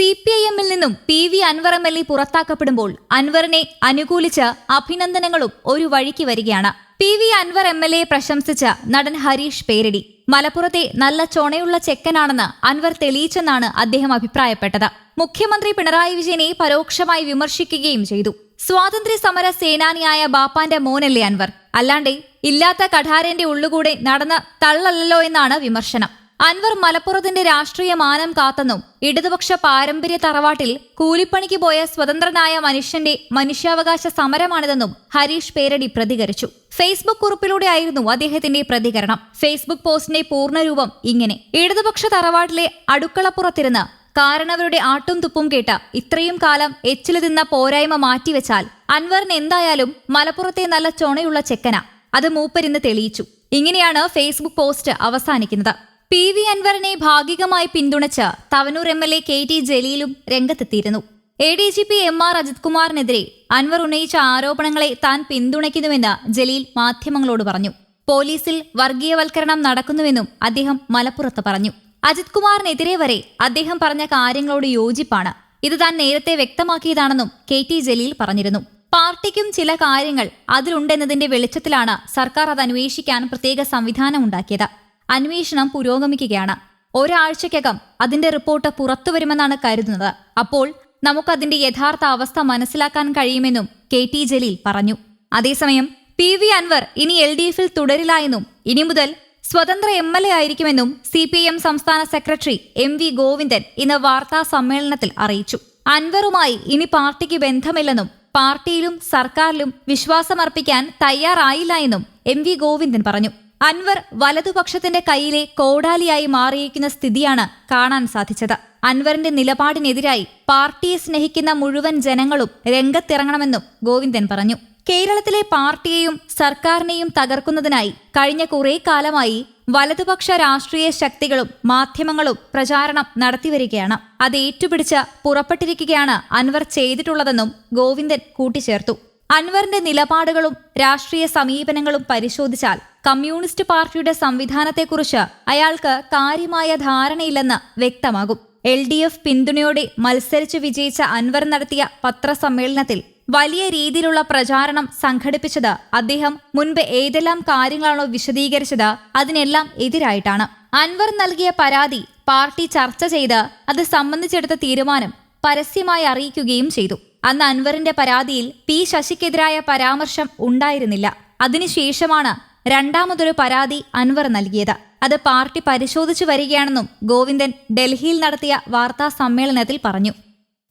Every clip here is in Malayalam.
സി പി ഐ എമ്മിൽ നിന്നും P V Anvar M L A പുറത്താക്കപ്പെടുമ്പോൾ അൻവറിനെ അനുകൂലിച്ച് അഭിനന്ദനങ്ങളും ഒരു വഴിക്ക് വരികയാണ്. P V Anvar M L എയെ പ്രശംസിച്ച നടൻ ഹരീഷ് പേരടി. മലപ്പുറത്തെ നല്ല ചൊണയുള്ള ചെക്കനാണെന്ന് അൻവർ തെളിയിച്ചെന്നാണ് അദ്ദേഹം അഭിപ്രായപ്പെട്ടത്. മുഖ്യമന്ത്രി പിണറായി വിജയനെ പരോക്ഷമായി വിമർശിക്കുകയും ചെയ്തു. സ്വാതന്ത്ര്യ സമര സേനാനിയായ ബാപ്പാന്റെ മോനല്ലേ അൻവർ. അല്ലാണ്ടേ ഇല്ലാത്ത കഠാരന്റെ ഉള്ളുകൂടെ നടന്ന തള്ളല്ലോ എന്നാണ് വിമർശനം. അൻവർ മലപ്പുറത്തിന്റെ രാഷ്ട്രീയ മാനം കാത്തെന്നും ഇടതുപക്ഷ പാരമ്പര്യ തറവാട്ടിൽ കൂലിപ്പണിക്ക് പോയ സ്വതന്ത്രനായ മനുഷ്യന്റെ മനുഷ്യാവകാശ സമരമാണിതെന്നും ഹരീഷ് പേരടി പ്രതികരിച്ചു. ഫേസ്ബുക്ക് കുറിപ്പിലൂടെയായിരുന്നു അദ്ദേഹത്തിന്റെ പ്രതികരണം. ഫേസ്ബുക്ക് പോസ്റ്റിന്റെ പൂർണരൂപം ഇങ്ങനെ. ഇടതുപക്ഷ തറവാട്ടിലെ അടുക്കളപ്പുറത്തിരുന്ന് കാരണവരുടെ ആട്ടും തുപ്പും കേട്ട ഇത്രയും കാലം എച്ചിൽ തിന്ന പോരായ്മ മാറ്റിവെച്ചാൽ അൻവറിന് എന്തായാലും മലപ്പുറത്തെ നല്ല ചൊണയുള്ള ചെക്കന. അത് മൂപ്പരിന്ന് തെളിയിച്ചു. ഇങ്ങനെയാണ് ഫേസ്ബുക്ക് പോസ്റ്റ് അവസാനിക്കുന്നത്. പി വി അൻവറിനെ ഭാഗികമായി പിന്തുണച്ച് Thavanur M L A K T ജലീലും രംഗത്തെത്തിയിരുന്നു. A D G P M R Ajith കുമാറിനെതിരെ Anvar ഉന്നയിച്ച ആരോപണങ്ങളെ താൻ പിന്തുണയ്ക്കുന്നുവെന്ന് ജലീൽ മാധ്യമങ്ങളോട് പറഞ്ഞു. പോലീസിൽ വർഗീയവൽക്കരണം നടക്കുന്നുവെന്നും അദ്ദേഹം മലപ്പുറത്ത് പറഞ്ഞു. അജിത് കുമാറിനെതിരെ വരെ അദ്ദേഹം പറഞ്ഞ കാര്യങ്ങളോട് യോജിപ്പാണ്. ഇത് താൻ നേരത്തെ വ്യക്തമാക്കിയതാണെന്നും കെ ടി ജലീൽ പറഞ്ഞിരുന്നു. പാർട്ടിക്കും ചില കാര്യങ്ങൾ അതിലുണ്ടെന്നതിന്റെ വെളിച്ചത്തിലാണ് സർക്കാർ അത് അന്വേഷിക്കാൻ പ്രത്യേക സംവിധാനം ഉണ്ടാക്കിയത്. അന്വേഷണം പുരോഗമിക്കുകയാണ്. ഒരാഴ്ചയ്ക്കകം അതിന്റെ റിപ്പോർട്ട് പുറത്തുവരുമെന്നാണ് കരുതുന്നത്. അപ്പോൾ നമുക്കതിന്റെ യഥാർത്ഥ അവസ്ഥ മനസ്സിലാക്കാൻ കഴിയുമെന്നും കെ ടി ജലീൽ പറഞ്ഞു. അതേസമയം പി വി അൻവർ ഇനി എൽ ഡി എഫിൽ തുടരില്ല എന്നും ഇനി മുതൽ സ്വതന്ത്ര എം എൽ എ ആയിരിക്കുമെന്നും സി പി എം സംസ്ഥാന സെക്രട്ടറി എം വി ഗോവിന്ദൻ ഇന്ന് വാർത്താ സമ്മേളനത്തിൽ അറിയിച്ചു. അൻവറുമായി ഇനി പാർട്ടിക്ക് ബന്ധമില്ലെന്നും പാർട്ടിയിലും സർക്കാരിലും വിശ്വാസമർപ്പിക്കാൻ തയ്യാറായില്ല എന്നും എം വി ഗോവിന്ദൻ പറഞ്ഞു. അൻവർ വലതുപക്ഷത്തിന്റെ കയ്യിലെ കോടാലിയായി മാറിയിരിക്കുന്ന സ്ഥിതിയാണ് കാണാൻ സാധിച്ചത്. അൻവറിന്റെ നിലപാടിനെതിരായി പാർട്ടിയെ സ്നേഹിക്കുന്ന മുഴുവൻ ജനങ്ങളും രംഗത്തിറങ്ങണമെന്നും ഗോവിന്ദൻ പറഞ്ഞു. കേരളത്തിലെ പാർട്ടിയെയും സർക്കാരിനെയും തകർക്കുന്നതിനായി കഴിഞ്ഞ കുറേ കാലമായി വലതുപക്ഷ രാഷ്ട്രീയ ശക്തികളും മാധ്യമങ്ങളും പ്രചാരണം നടത്തിവരികയാണ്. അത് ഏറ്റുപിടിച്ച് പുറപ്പെട്ടിരിക്കുകയാണ് അൻവർ ചെയ്തിട്ടുള്ളതെന്നും ഗോവിന്ദൻ കൂട്ടിച്ചേർത്തു. അൻവറിന്റെ നിലപാടുകളും രാഷ്ട്രീയ സമീപനങ്ങളും പരിശോധിച്ചാൽ കമ്മ്യൂണിസ്റ്റ് പാർട്ടിയുടെ സംവിധാനത്തെക്കുറിച്ച് അയാൾക്ക് കാര്യമായ ധാരണയില്ലെന്ന് വ്യക്തമാകും. എൽ ഡി എഫ് പിന്തുണയോടെ മത്സരിച്ച് വിജയിച്ച അൻവർ നടത്തിയ പത്രസമ്മേളനത്തിൽ വലിയ രീതിയിലുള്ള പ്രചാരണം സംഘടിപ്പിച്ചത് അദ്ദേഹം മുൻപ് ഏതെല്ലാം കാര്യങ്ങളാണോ വിശദീകരിച്ചത് അതിനെല്ലാം എതിരായിട്ടാണ്. അൻവർ നൽകിയ പരാതി പാർട്ടി ചർച്ച ചെയ്ത് അത് സംബന്ധിച്ചെടുത്ത തീരുമാനം പരസ്യമായി അറിയിക്കുകയും ചെയ്തു. അന്ന് അൻവറിന്റെ പരാതിയിൽ പി ശശിക്കെതിരായ പരാമർശം ഉണ്ടായിരുന്നില്ല. അതിനുശേഷമാണ് രണ്ടാമതൊരു പരാതി അൻവർ നൽകിയത്. അത് പാർട്ടി പരിശോധിച്ചു വരികയാണെന്നും ഗോവിന്ദൻ ഡൽഹിയിൽ നടത്തിയ വാർത്താ സമ്മേളനത്തിൽ പറഞ്ഞു.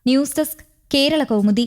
News desk Kerala Kaumudi.